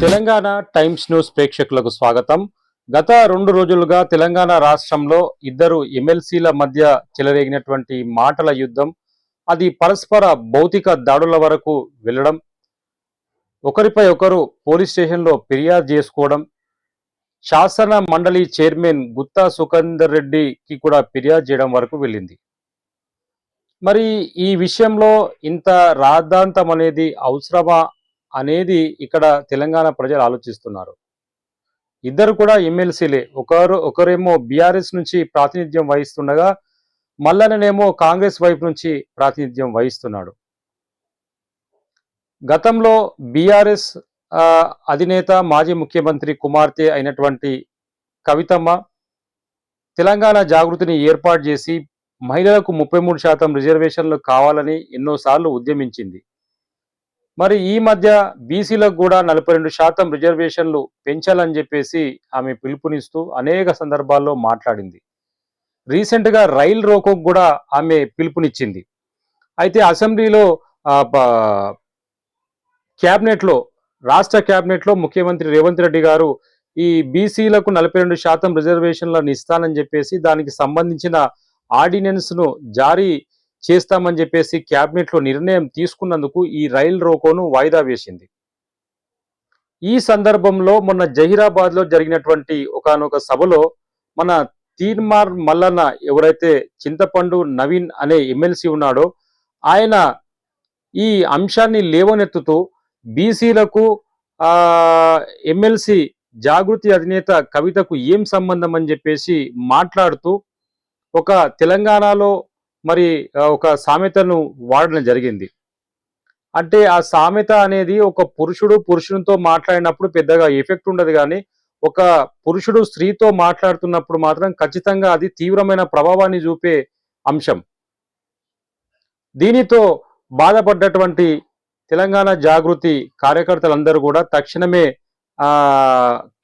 Telangana times news ప్రేక్షకులకు స్వాగతం. గత రెండు రోజులుగా తెలంగాణ రాష్ట్రంలో ఇద్దరు ఎమ్మెల్సీల మధ్య చెలరేగినటువంటి మాటల యుద్ధం. అది పరస్పర భౌతిక దాడుల వరకు వెళ్ళడం ఒకరిపై ఒకరు పోలీస్ స్టేషన్లో ఫిర్యాదు చేసుకోవడం. శాసన మండలి చైర్మన్ గుత్తా సుఖేందర్ రెడ్డికి కూడా ఫిర్యాదు చేయడం వరకు వెళ్ళింది. మరి ఈ విషయంలో ఇంత రాద్ధాంతం అనేది అవసరమా? అనేది ఇక్కడ తెలంగాణ ప్రజలు ఆలోచిస్తున్నారు. ఇద్దరు కూడా ఎమ్మెల్సీలే. ఒకరు ఒకరేమో బీఆర్ఎస్ నుంచి ప్రాతినిధ్యం వహిస్తుండగా మల్లననేమో కాంగ్రెస్ వైపు నుంచి ప్రాతినిధ్యం వహిస్తున్నాడు. గతంలో బీఆర్ఎస్ అధినేత మాజీ ముఖ్యమంత్రి కుమార్తె అయినటువంటి కవితమ్మ తెలంగాణ జాగృతిని ఏర్పాటు చేసి మహిళలకు ముప్పై మూడు శాతం రిజర్వేషన్లు కావాలని ఎన్నోసార్లు ఉద్యమించింది. మరి ఈ మధ్య బీసీలకు కూడా నలభై రెండు శాతం రిజర్వేషన్లు పెంచాలని చెప్పేసి ఆమె పిలుపునిస్తూ అనేక సందర్భాల్లో మాట్లాడింది. రీసెంట్గా రైల్ రోకోకు కూడా ఆమె పిలుపునిచ్చింది. అయితే అసెంబ్లీలో క్యాబినెట్లో రాష్ట్ర క్యాబినెట్లో ముఖ్యమంత్రి రేవంత్ రెడ్డి గారు ఈ బీసీలకు నలభై రెండు శాతం రిజర్వేషన్లను ఇస్తానని చెప్పేసి దానికి సంబంధించిన ఆర్డినెన్స్ను జారీ చేస్తామని చెప్పేసి క్యాబినెట్లో నిర్ణయం తీసుకున్నందుకు ఈ రైల్ రోకోను వాయిదా వేసింది. ఈ సందర్భంలో మొన్న జహీరాబాద్లో జరిగినటువంటి ఒకనొక సభలో మన తీర్మార్ మల్లన్న ఎవరైతే చింతపండు నవీన్ అనే ఎమ్మెల్సీ ఉన్నాడో ఆయన ఈ అంశాన్ని లేవనెత్తుతూ బీసీలకు ఎమ్మెల్సీ జాగృతి అధినేత కవితకు ఏం సంబంధం అని చెప్పేసి మాట్లాడుతూ ఒక తెలంగాణలో మరి ఒక సామెతను వాడడం జరిగింది. అంటే ఆ సామెత అనేది ఒక పురుషుడు పురుషునితో మాట్లాడినప్పుడు పెద్దగా ఎఫెక్ట్ ఉండదు కానీ ఒక పురుషుడు స్త్రీతో మాట్లాడుతున్నప్పుడు మాత్రం ఖచ్చితంగా అది తీవ్రమైన ప్రభావాన్ని చూపే అంశం. దీనితో బాధపడ్డటువంటి తెలంగాణ జాగృతి కార్యకర్తలందరూ కూడా తక్షణమే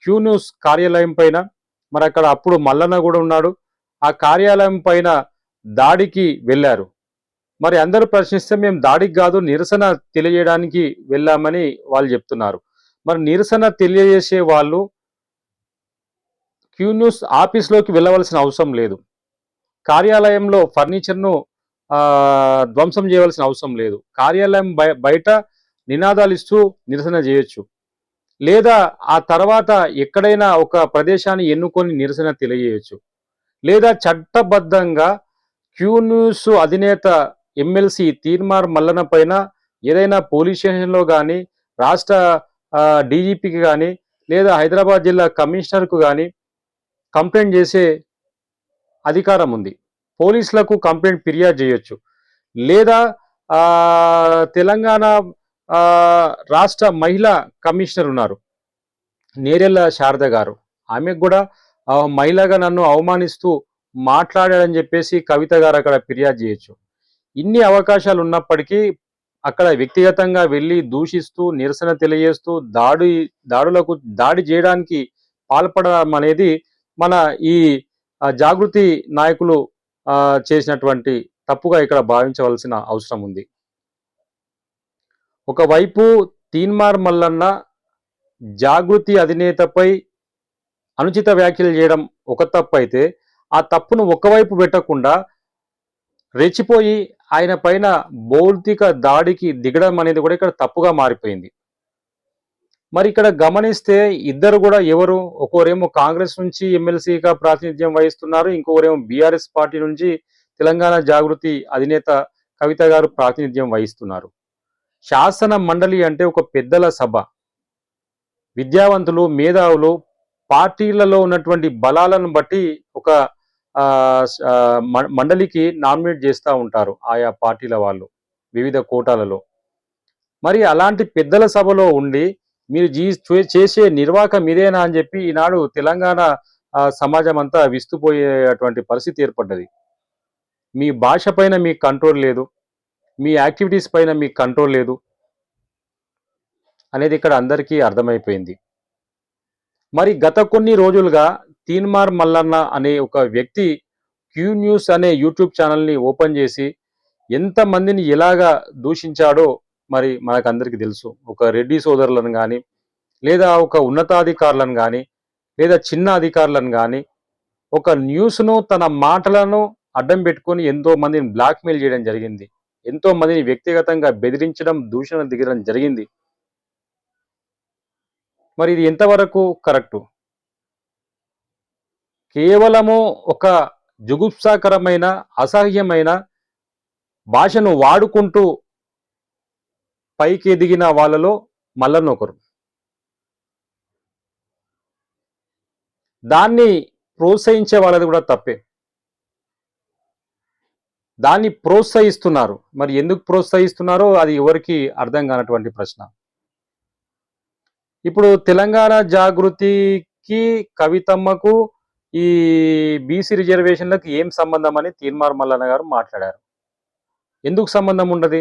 క్యూ న్యూస్ కార్యాలయం పైన మరి అక్కడ అప్పుడు మల్లన్న కూడా ఉన్నాడు. ఆ కార్యాలయం పైన దాడికి వెళ్ళారు. మరి అందరూ ప్రశ్నిస్తే మేము దాడికి కాదు నిరసన తెలియజేయడానికి వెళ్ళామని వాళ్ళు చెప్తున్నారు. మరి నిరసన తెలియజేసే వాళ్ళు క్యూ న్యూస్ ఆఫీస్లోకి వెళ్ళవలసిన అవసరం లేదు. కార్యాలయంలో ఫర్నిచర్ను ధ్వంసం చేయవలసిన అవసరం లేదు. కార్యాలయం బయట నినాదాలు ఇస్తూ నిరసన చేయొచ్చు. లేదా ఆ తర్వాత ఎక్కడైనా ఒక ప్రదేశాన్ని ఎన్నుకొని నిరసన తెలియజేయచ్చు. లేదా చట్టబద్ధంగా క్యూ న్యూస్ అధినేత ఎమ్మెల్సీ తీర్మార్ మల్లన పైన ఏదైనా పోలీస్ స్టేషన్లో కానీ రాష్ట్ర డీజీపీకి కానీ లేదా హైదరాబాద్ జిల్లా కమిషనర్కు కానీ కంప్లైంట్ చేసే అధికారం ఉంది. పోలీసులకు కంప్లైంట్ ఫిర్యాదు చేయొచ్చు. లేదా తెలంగాణ రాష్ట్ర మహిళా కమిషనర్ ఉన్నారు. నేరెళ్ళ శారద గారు. ఆమెకు కూడా మహిళగా నన్ను అవమానిస్తూ మాట్లాడాడని చెప్పేసి కవిత గారు అక్కడ ఫిర్యాదు చేయొచ్చు. ఇన్ని అవకాశాలు ఉన్నప్పటికీ అక్కడ వ్యక్తిగతంగా వెళ్ళి దూషిస్తూ నిరసన తెలియజేస్తూ దాడి దాడులకు దాడి చేయడానికి పాల్పడడం అనేది మన ఈ జాగృతి నాయకులు చేసినటువంటి తప్పుగా ఇక్కడ భావించవలసిన అవసరం ఉంది. ఒకవైపు తీన్మార్ మల్లన్న జాగృతి అధినేతపై అనుచిత వ్యాఖ్యలు చేయడం ఒక తప్పు అయితే ఆ తప్పును ఒకవైపు పెట్టకుండా రెచ్చిపోయి ఆయన పైన భౌతిక దాడికి దిగడం అనేది కూడా ఇక్కడ తప్పుగా మారిపోయింది. మరి ఇక్కడ గమనిస్తే ఇద్దరు కూడా ఎవరు? ఒకరేమో కాంగ్రెస్ నుంచి ఎమ్మెల్సీగా ప్రాతినిధ్యం వహిస్తున్నారు ఇంకొకరేమో బీఆర్ఎస్ పార్టీ నుంచి తెలంగాణ జాగృతి అధినేత కవిత గారు ప్రాతినిధ్యం వహిస్తున్నారు. శాసన మండలి అంటే ఒక పెద్దల సభ. విద్యావంతులు మేధావులు పార్టీలలో ఉన్నటువంటి బలాలను బట్టి ఒక మండలికి నామినేట్ చేస్తూ ఉంటారు ఆయా పార్టీల వాళ్ళు వివిధ కోటాలలో. మరి అలాంటి పెద్దల సభలో ఉండి మీరు జీ చే- చేసే నిర్వాహకం ఇదేనా అని చెప్పి ఈనాడు తెలంగాణ సమాజం అంతా విస్తుపోయేటువంటి పరిస్థితి ఏర్పడ్డది. మీ భాష పైన మీకు కంట్రోల్ లేదు మీ యాక్టివిటీస్ పైన మీకు కంట్రోల్ లేదు అనేది ఇక్కడ అందరికీ అర్థమైపోయింది. మరి గత కొన్ని రోజులుగా తీన్మార్ మల్లన్న అనే ఒక వ్యక్తి క్యూ న్యూస్ అనే యూట్యూబ్ ఛానల్ని ఓపెన్ చేసి ఎంతమందిని ఎలాగా దూషించాడో మరి మనకందరికీ తెలుసు. ఒక రెడ్డి సోదరులను కానీ లేదా ఒక ఉన్నతాధికారులను కానీ లేదా చిన్న అధికారులను కానీ ఒక న్యూస్ను తన మాటలను అడ్డం పెట్టుకొని ఎంతో మందిని బ్లాక్మెయిల్ చేయడం జరిగింది. ఎంతో మందిని వ్యక్తిగతంగా బెదిరించడం దూషణ దిగడం జరిగింది. మరి ఇది ఎంతవరకు కరెక్టు? కేవలము ఒక జుగుప్సాకరమైన అసహ్యమైన భాషను వాడుకుంటూ పైకి ఎదిగిన వాళ్ళలో మల్లనొకరు దాన్ని ప్రోత్సహించే వాళ్ళది కూడా తప్పే. దాన్ని ప్రోత్సహిస్తున్నారు. మరి ఎందుకు ప్రోత్సహిస్తున్నారో అది ఎవరికి అర్థం కానటువంటి ప్రశ్న. ఇప్పుడు తెలంగాణ జాగృతికి కవితమ్మకు ఈ బీసీ రిజర్వేషన్లకు ఏం సంబంధం అని తీర్మార్ మల్లన్న గారు మాట్లాడారు. ఎందుకు సంబంధం ఉండదు?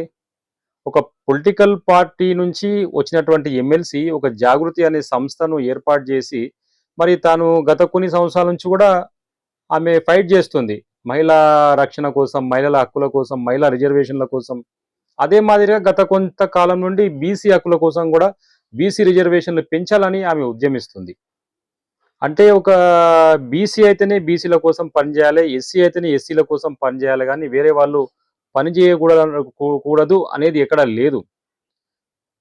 ఒక పొలిటికల్ పార్టీ నుంచి వచ్చినటువంటి ఎమ్మెల్సీ ఒక జాగృతి అనే సంస్థను ఏర్పాటు చేసి మరి తాను గత కొన్ని సంవత్సరాల నుంచి కూడా ఆమె ఫైట్ చేస్తుంది. మహిళా రక్షణ కోసం మహిళల హక్కుల కోసం మహిళా రిజర్వేషన్ల కోసం. అదే మాదిరిగా గత కొంతకాలం నుండి బీసీ హక్కుల కోసం కూడా బీసీ రిజర్వేషన్లు పెంచాలని ఆమె ఉద్యమిస్తుంది. అంటే ఒక బీసీ అయితేనే బీసీల కోసం పనిచేయాలి ఎస్సీ అయితేనే ఎస్సీల కోసం పనిచేయాలి కానీ వేరే వాళ్ళు పని చేయకూడదు కూడదు అనేది ఎక్కడ లేదు.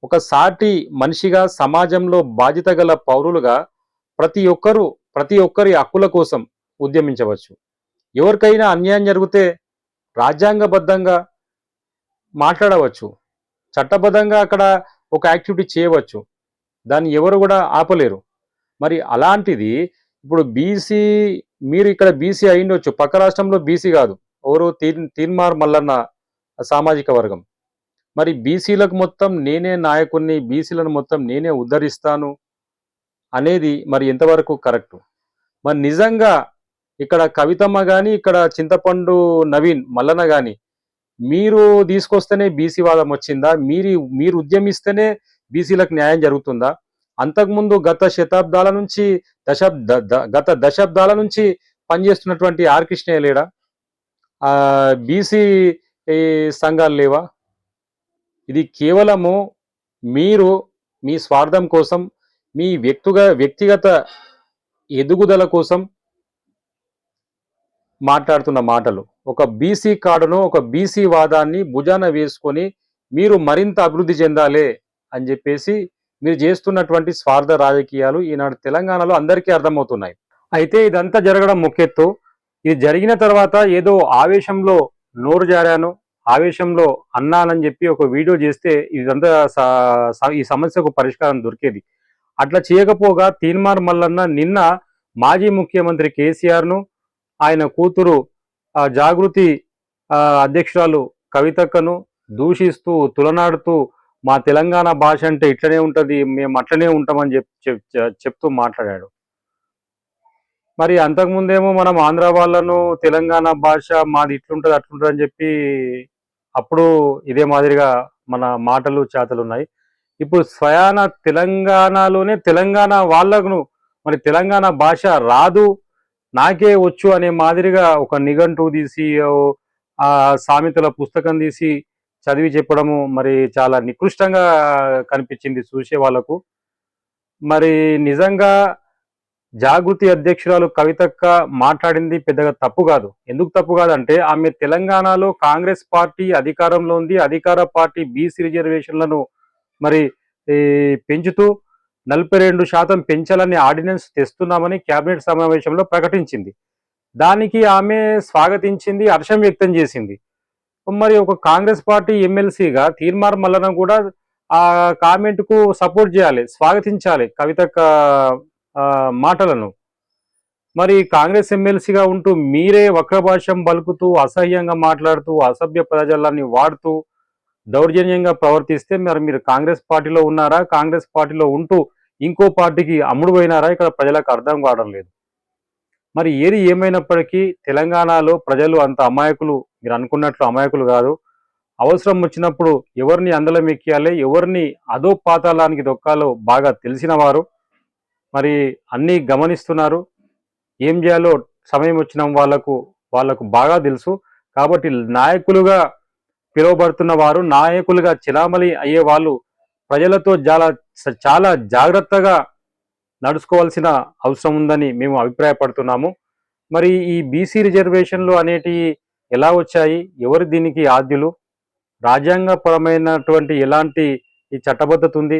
ఒక సాటి మనిషిగా సమాజంలో బాధ్యత గల పౌరులుగా ప్రతి ఒక్కరూ ప్రతి ఒక్కరి హక్కుల కోసం ఉద్యమించవచ్చు. ఎవరికైనా అన్యాయం జరిగితే రాజ్యాంగబద్ధంగా మాట్లాడవచ్చు. చట్టబద్ధంగా అక్కడ ఒక యాక్టివిటీ చేయవచ్చు. దాన్ని ఎవరు కూడా ఆపలేరు. మరి అలాంటిది ఇప్పుడు బీసీ మీరు ఇక్కడ బీసీ అయిండొచ్చు పక్క రాష్ట్రంలో బీసీ కాదు. ఎవరు తీర్ తీర్మార్ మల్లన్న సామాజిక వర్గం. మరి బీసీలకు మొత్తం నేనే నాయకుడిని బీసీలను మొత్తం నేనే ఉద్ధరిస్తాను అనేది మరి ఎంతవరకు కరెక్ట్? మరి నిజంగా ఇక్కడ కవితమ్మ కానీ ఇక్కడ చింతపండు నవీన్ మల్లన్న కానీ మీరు తీసుకొస్తేనే బీసీ వాదం వచ్చిందా? మీరు మీరు ఉద్యమిస్తేనే బీసీలకు న్యాయం జరుగుతుందా? అంతకుముందు గత శతాబ్దాల నుంచి దశాబ్ద ద- గత దశాబ్దాల నుంచి పనిచేస్తున్నటువంటి ఆర్ కృష్ణయ్య లేడా? బీసీ సంఘాలు లేవా? ఇది కేవలము మీరు మీ స్వార్థం కోసం మీ వ్యక్తుగా వ్యక్తిగత ఎదుగుదల కోసం మాట్లాడుతున్న మాటలు. ఒక బీసీ కార్డును ఒక బీసీ వాదాన్ని భుజాన వేసుకొని మీరు మరింత అభివృద్ధి చెందాలే అని చెప్పేసి మీరు చేస్తున్నటువంటి స్వార్థ రాజకీయాలు ఈనాడు తెలంగాణలో అందరికీ అర్థమవుతున్నాయి. అయితే ఇదంతా జరగడం ముఖ్యత్తు ఇది జరిగిన తర్వాత ఏదో ఆవేశంలో నోరు జారాను ఆవేశంలో అన్నానని చెప్పి ఒక వీడియో చేస్తే ఇదంతా ఈ సమస్యకు పరిష్కారం దొరికేది. అట్లా చేయకపోగా తీన్మార్ మల్లన్న నిన్న మాజీ ముఖ్యమంత్రి కేసీఆర్ను ఆయన కూతురు జాగృతి అధ్యక్షురాలు కవితక్కను దూషిస్తూ తులనాడుతూ మా తెలంగాణ భాష అంటే ఇట్లనే ఉంటుంది మేము అట్లనే ఉంటామని చెప్ చెప్- చెప్- చెప్తూ మాట్లాడాడు. మరి అంతకుముందేమో మనం ఆంధ్ర వాళ్ళను తెలంగాణ భాష మాది ఇట్లుంటుంది అట్లుంటుంది అని చెప్పి అప్పుడు ఇదే మాదిరిగా మన మాటలు చేతలు ఉన్నాయి. ఇప్పుడు స్వయాన తెలంగాణలోనే తెలంగాణ వాళ్ళకు మరి తెలంగాణ భాష రాదు నాకే వచ్చు అనే మాదిరిగా ఒక నిఘంటు తీసి ఆ సామెతల పుస్తకం తీసి చదివి చెప్పడము మరి చాలా నికృష్టంగా కనిపించింది చూసే వాళ్ళకు. మరి నిజంగా జాగృతి అధ్యక్షురాలు కవితక్క మాట్లాడింది పెద్దగా తప్పు కాదు. ఎందుకు తప్పు కాదంటే ఆమె తెలంగాణలో కాంగ్రెస్ పార్టీ అధికారంలో ఉంది అధికార పార్టీ బీసీ రిజర్వేషన్లను మరి పెంచుతూ నలభై రెండు శాతం పెంచాలని ఆర్డినెన్స్ తెస్తున్నామని కేబినెట్ సమావేశంలో ప్రకటించింది. దానికి ఆమె స్వాగతించింది హర్షం వ్యక్తం చేసింది. మరి ఒక కాంగ్రెస్ పార్టీ ఎమ్మెల్సీగా తీర్మార్ మల్లన కూడా ఆ కామెంట్కు సపోర్ట్ చేయాలి స్వాగతించాలి కవిత మాటలను. మరి కాంగ్రెస్ ఎమ్మెల్సీగా ఉంటూ మీరే వక్రభాషం పలుకుతూ అసహ్యంగా మాట్లాడుతూ అసభ్య పదజాలాన్ని వాడుతూ దౌర్జన్యంగా ప్రవర్తిస్తే మరి మీరు కాంగ్రెస్ పార్టీలో ఉన్నారా? కాంగ్రెస్ పార్టీలో ఉంటూ ఇంకో పార్టీకి అమ్ముడు పోయినారా? ఇక్కడ ప్రజలకు అర్థం కావడం లేదు. మరి ఏది ఏమైనప్పటికీ తెలంగాణలో ప్రజలు అంత అమాయకులు మీరు అనుకున్నట్లు అమాయకులు కాదు. అవసరం వచ్చినప్పుడు ఎవరిని అందలం ఎక్కియాలి ఎవరిని అదో పాతాళానికి దొక్కాలో బాగా తెలిసిన వారు. మరి అన్నీ గమనిస్తున్నారు. ఏం చేయాలో సమయం వచ్చిన వాళ్ళకు వాళ్ళకు బాగా తెలుసు. కాబట్టి నాయకులుగా పిలువబడుతున్న వారు నాయకులుగా చిరామలి అయ్యే వాళ్ళు ప్రజలతో చాలా చాలా జాగ్రత్తగా నడుచుకోవాల్సిన అవసరం ఉందని మేము అభిప్రాయపడుతున్నాము. మరి ఈ బీసీ రిజర్వేషన్లు అనేటివి ఎలా వచ్చాయి ఎవరు దీనికి ఆద్యులు రాజ్యాంగపరమైనటువంటి ఎలాంటి ఈ చట్టబద్ధత ఉంది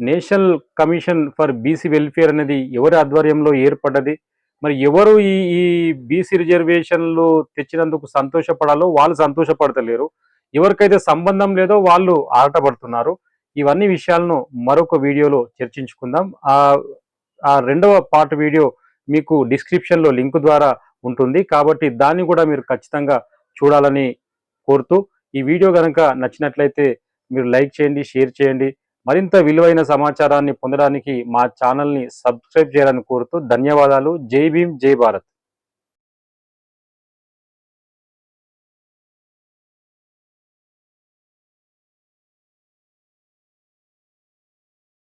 national commission for BC welfare అనేది ఎవరి ఆధ్వర్యంలో ఏర్పడ్డది మరి ఎవరు ఈ ఈ బీసీ రిజర్వేషన్లు తెచ్చినందుకు సంతోషపడాలో వాళ్ళు సంతోషపడతలేరు ఎవరికైతే సంబంధం లేదో వాళ్ళు ఆటపడుతున్నారు ఇవన్నీ విషయాలను మరొక వీడియోలో చర్చించుకుందాం. ఆ ఆ రెండవ పార్ట్ వీడియో మీకు డిస్క్రిప్షన్లో లింక్ ద్వారా ఉంటుంది. కాబట్టి దాన్ని కూడా మీరు ఖచ్చితంగా చూడాలని కోరుతూ ఈ వీడియో కనుక నచ్చినట్లయితే మీరు లైక్ చేయండి షేర్ చేయండి. మరింత విలువైన సమాచారాన్ని పొందడానికి మా ఛానల్ని సబ్స్క్రైబ్ చేయాలని కోరుతూ ధన్యవాదాలు. జై భీమ్ జై భారత్.